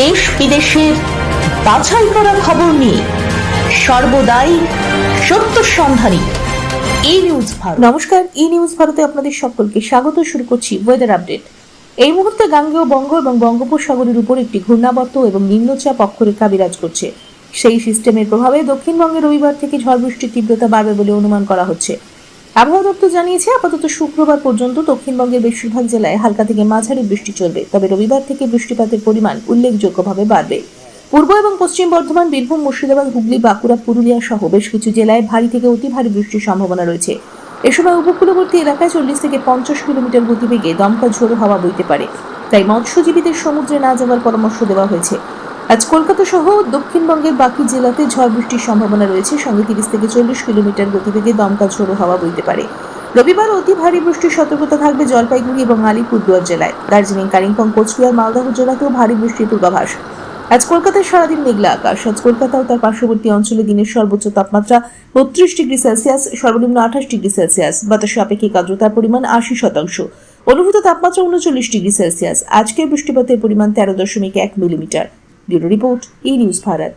দেশ বিদেশের বাছাই করা খবর নিয়ে সর্বদাই সত্য সন্ধানী এই নিউজ ভারত। নমস্কার ই নিউজ ভারতে আপনাদের সকলকে স্বাগত, শুরু করছি ওয়েদার আপডেট এই মুহূর্তে গাঙ্গেয় বঙ্গ এবং বঙ্গোপসাগরের উপর একটি ঘূর্ণাবর্ত এবং নিম্নচাপ অক্ষরেখা বিরাজ করছে। সেই সিস্টেমের প্রভাবে দক্ষিণবঙ্গে রবিবার থেকে ঝড় বৃষ্টির তীব্রতা বাড়বে বলে অনুমান করা হচ্ছে। আবহাওয়া দপ্তর জানিয়েছে, আপাতত শুক্রবার পর্যন্ত দক্ষিণবঙ্গের বেশিরভাগ জেলায় হালকা থেকে মাঝারি বৃষ্টি চলবে। তবে রবিবার থেকে বৃষ্টিপাতের পরিমাণ উল্লেখযোগ্যভাবে বাড়বে। পূর্ব এবং পশ্চিম বর্ধমান, বীরভূম, মুর্শিদাবাদ, হুগলি, বাঁকুড়া, পুরুলিয়া সহ বেশ কিছু জেলায় ভারী থেকে অতি ভারী বৃষ্টির সম্ভাবনা রয়েছে। এ সময় উপকূলবর্তী এলাকায় চল্লিশ থেকে পঞ্চাশ কিলোমিটার গতিবেগে দমকা ঝোড়ো হাওয়া বইতে পারে। তাই মৎস্যজীবীদের সমুদ্রে না যাওয়ার পরামর্শ দেওয়া হয়েছে। আজ কলকাতা সহ দক্ষিণবঙ্গের বাকি জেলাতে ঝড় বৃষ্টির সম্ভাবনা রয়েছে। সঙ্গে তিরিশ থেকে চল্লিশ কিলোমিটার গতিবেগে দমকা ঝোড়ো হাওয়া বইতে পারে। রবিবার অতি ভারী বৃষ্টির সতর্কতা থাকবে জলপাইগুড়ি এবং আলিপুরদুয়ার জেলায়। দার্জিলিং, কালিম্পং, কোচবিহার মালদহ জেলাতেও ভারী বৃষ্টির পূর্বাভাস। আজ কলকাতায় সারাদিন মেঘলা আকাশ। আজ কলকাতা ও তার পার্শ্ববর্তী অঞ্চলে দিনের সর্বোচ্চ তাপমাত্রা বত্রিশ ডিগ্রি সেলসিয়াস, সর্বনিম্ন আঠাশ ডিগ্রি সেলসিয়াস। বাতাসে আপেক্ষিক আর্দ্রতার পরিমাণ আশি শতাংশ। অনুভূত তাপমাত্রা উনচল্লিশ ডিগ্রি সেলসিয়াস। আজকের বৃষ্টিপাতের পরিমাণ তেরো দশমিক এক millimetre. Bureau report E news Bharat.